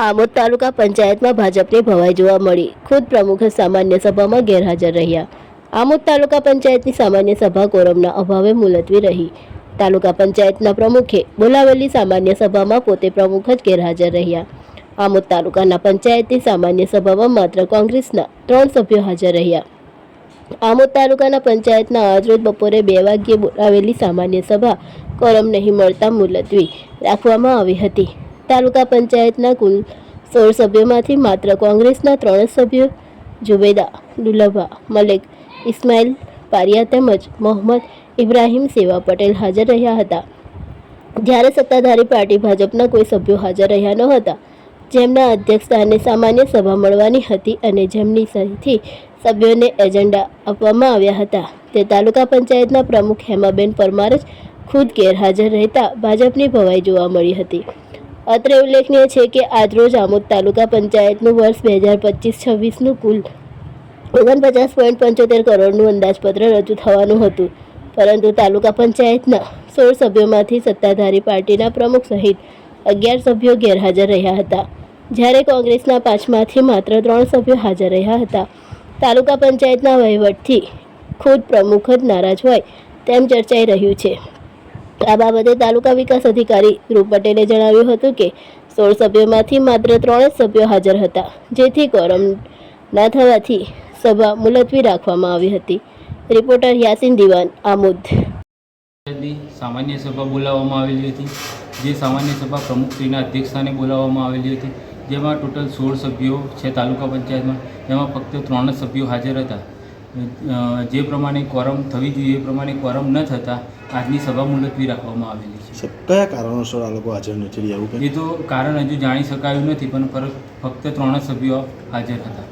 આમોદ તાલુકા પંચાયતમાં ભાજપની ભવાઈ જોવા મળી. ખુદ પ્રમુખ સામાન્ય સભામાં ગેરહાજર રહ્યા. આમોદ તાલુકા પંચાયતની સામાન્ય સભા કોરમના અભાવે મુલતવી રહી. તાલુકા પંચાયતના પ્રમુખે બોલાવેલી સામાન્ય સભામાં પોતે પ્રમુખ જ ગેરહાજર રહ્યા. આમોદ તાલુકાના પંચાયતની સામાન્ય સભામાં માત્ર કોંગ્રેસના ત્રણ સભ્યો હાજર રહ્યા. આમોદ તાલુકાના પંચાયતના આજરોજ બપોરે બે વાગ્યે બોલાવેલી સામાન્ય સભા કોરમ નહીં મળતા મુલતવી રાખવામાં આવી હતી. તાલુકા પંચાયતના કુલ સોળ સભ્યોમાંથી માત્ર કોંગ્રેસના ત્રણ સભ્યો જુબેદા દુલભા, મલિક, ઇસ્માઇલ પારિયા તેમજ મોહમ્મદ ઇબ્રાહીમ સેવા પટેલ હાજર રહ્યા હતા. જ્યારે સત્તાધારી પાર્ટી ભાજપના કોઈ સભ્યો હાજર રહ્યા ન હતા, જેમના અધ્યક્ષસ્થાને સામાન્ય સભા મળવાની હતી અને જેમની સહીથી સભ્યોને એજન્ડા આપવામાં આવ્યા હતા, તે તાલુકા પંચાયતના પ્રમુખ હેમાબેન પરમાર જ ખુદ ગેરહાજર રહેતા ભાજપની ભવાઈ જોવા મળી હતી. અત્રે ઉલ્લેખનીય છે કે આજરોજ આમોદ તાલુકા પંચાયતનું વર્ષ બે હજાર પચીસ છવ્વીસનું કુલ ઓગણપચાસ પોઈન્ટ પંચોતેર કરોડનું અંદાજપત્ર રજૂ થવાનું હતું. પરંતુ તાલુકા પંચાયતના સોળ સભ્યોમાંથી સત્તાધારી પાર્ટીના પ્રમુખ સહિત અગિયાર સભ્યો ગેરહાજર રહ્યા હતા. જ્યારે કોંગ્રેસના પાંચમાંથી માત્ર ત્રણ સભ્યો હાજર રહ્યા હતા. તાલુકા પંચાયતના વહીવટથી ખુદ પ્રમુખ જ નારાજ હોય તેમ ચર્ચાઈ રહ્યું છે. આ બાબતે તાલુકા વિકાસ અધિકારી ધ્રુવ પટેલે જણાવ્યું હતું કે, સોળ સભ્યોમાંથી માત્ર ત્રણ જ સભ્યો હાજર હતા, જેથી કોરમ ના થવાથી સભા મુલતવી રાખવામાં આવી હતી. રિપોર્ટર યાસીન દિવાન, આમોદ. સામાન્ય સભા બોલાવવામાં આવેલી હતી, જે સામાન્ય સભા પ્રમુખશ્રીના અધ્યક્ષસ્થાને બોલાવવામાં આવેલી હતી, જેમાં ટોટલ સોળ સભ્યો છે તાલુકા પંચાયતમાં, જેમાં ફક્ત ત્રણ જ સભ્યો હાજર હતા. જે પ્રમાણે કોરમ થવી જોઈએ એ પ્રમાણે કોરમ ન થતાં આજની સભા મુલતવી રાખવામાં આવેલી છે. કયા કારણોસર આ લોકો હાજર નથી રહ્યા? એ તો કારણ હજુ જાણી શકાયું નથી પણ ફક્ત ત્રણ જ સભ્યો હાજર હતા.